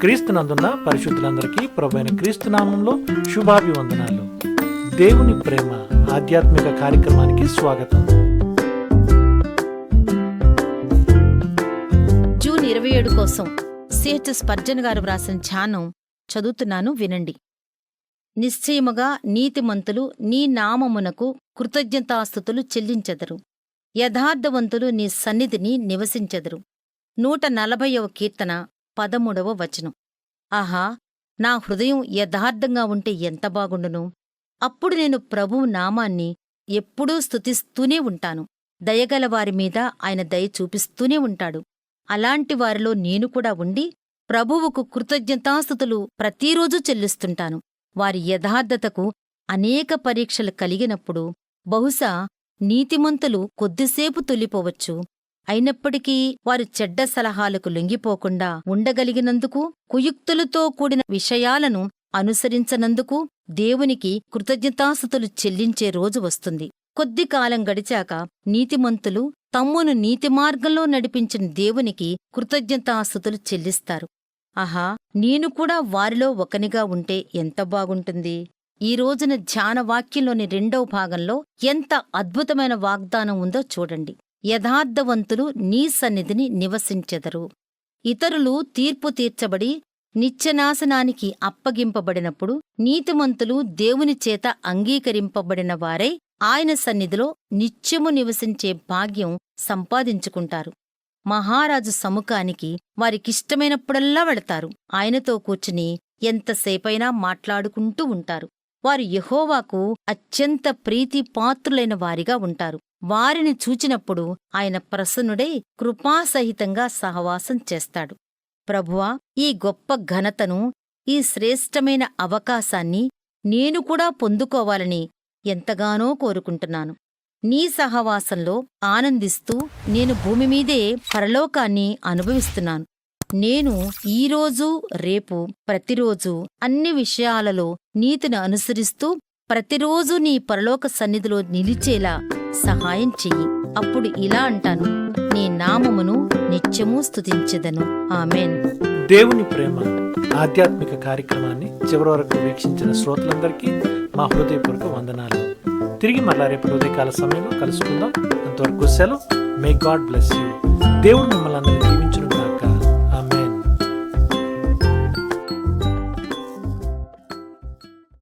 క్రీస్తునందున్న పరిశుద్ధులందరికీ ప్రభైన క్రీస్తునామంలో శుభాభివందనాలు. దేవుని ప్రేమ ఆధ్యాత్మిక కార్యక్రమానికి స్వాగతం. జూన్ ఇరవై ఏడు కోసం సిహెచ్ఎస్ పర్జన్ గారు వ్రాసిన ధ్యానం చదువుతున్నాను వినండి. నిశ్చయముగా నీతిమంతులు నీ నామమునకు కృతజ్ఞతాస్థుతులు చెల్లించెదరు. యథార్థవంతులు నీ సన్నిధిని నివసించెదరు. నూట నలభైవ కీర్తన పదమూడవ వచనం. ఆహా నా హృదయం యథార్థంగా ఉంటే ఎంత బాగుండును? అప్పుడు నేను ప్రభువు నామాన్ని ఎప్పుడూ స్తుతిస్తూనే ఉంటాను. దయగలవారి మీద ఆయన దయ చూపిస్తూనే ఉంటాడు. అలాంటి వారిలో నేను కూడా ఉండి ప్రభువుకు కృతజ్ఞతాస్థుతులు ప్రతిరోజూ చెల్లిస్తుంటాను. వారి యథార్థతకు అనేక పరీక్షలు కలిగినప్పుడు బహుశా నీతిమంతులు కొద్దిసేపు తొలిపోవచ్చు. అయినప్పటికీ వారు చెడ్డ సలహాలకు లొంగిపోకుండా ఉండగలిగినందుకు కుయుక్తులతో కూడిన విషయాలను అనుసరించనందుకు దేవునికి కృతజ్ఞతాస్థుతులు చెల్లించే రోజు వస్తుంది. కొద్ది కాలం గడిచాక నీతిమంతులు తమ్మును నీతి మార్గంలో నడిపించిన దేవునికి కృతజ్ఞతాస్థుతులు చెల్లిస్తారు. ఆహా నేను కూడా వారిలో ఒకనిగా ఉంటే ఎంత బాగుంటుంది. ఈ రోజున ధ్యానవాక్యంలోని రెండవ భాగంలో ఎంత అద్భుతమైన వాగ్దానం ఉందో చూడండి. యథార్థవంతులు నీ సన్నిధిని నివసించెదరు. ఇతరులు తీర్పు తీర్చబడి నిత్యనాశనానికి అప్పగింపబడినప్పుడు నీతిమంతులు దేవుని చేత అంగీకరింపబడిన వారై ఆయన సన్నిధిలో నిత్యము నివసించే భాగ్యం సంపాదించుకుంటారు. మహారాజు సముఖానికి వారికిష్టమైనప్పుడల్లా వెళతారు. ఆయనతో కూర్చుని ఎంతసేపైనా మాట్లాడుకుంటూ ఉంటారు. వారు యహోవాకు అత్యంత ప్రీతిపాత్రులైన వారిగా ఉంటారు. వారిని చూచినప్పుడు ఆయన ప్రసన్నుడై కృపాసహితంగా సహవాసం చేస్తాడు. ప్రభువా ఈ గొప్ప ఘనతను ఈ శ్రేష్టమైన అవకాశాన్ని నేను కూడా పొందుకోవాలని ఎంతగానో కోరుకుంటున్నాను. నీ సహవాసంలో ఆనందిస్తూ నేను భూమి మీదే పరలోకాన్ని అనుభవిస్తున్నాను. నేను ఈరోజు రేపు ప్రతిరోజు అన్ని విషయాలలో నీతిని అనుసరిస్తూ ప్రతిరోజు నీ పరలోక సన్నిధిలో నిలిచేలా సహాయం చెయ్యి. అప్పుడు ఇలా అంటాను నీ నామమును నిత్యము స్థుతించదను ఆమెన్. దేవుని ప్రేమ ఆధ్యాత్మిక కార్యక్రమాన్ని చివరి వరకు వీక్షించిన శ్రోతలందరికీ మా హృదయపూర్వక వందనాలు. తిరిగి మళ్ళా రేపు ఉదయకాల సమయంలో కలుసుకుందాం. అంతవరకు సెలవు. మే గాడ్ బ్లెస్ యూ దేవుడు మిమ్మల్ని అందరినీ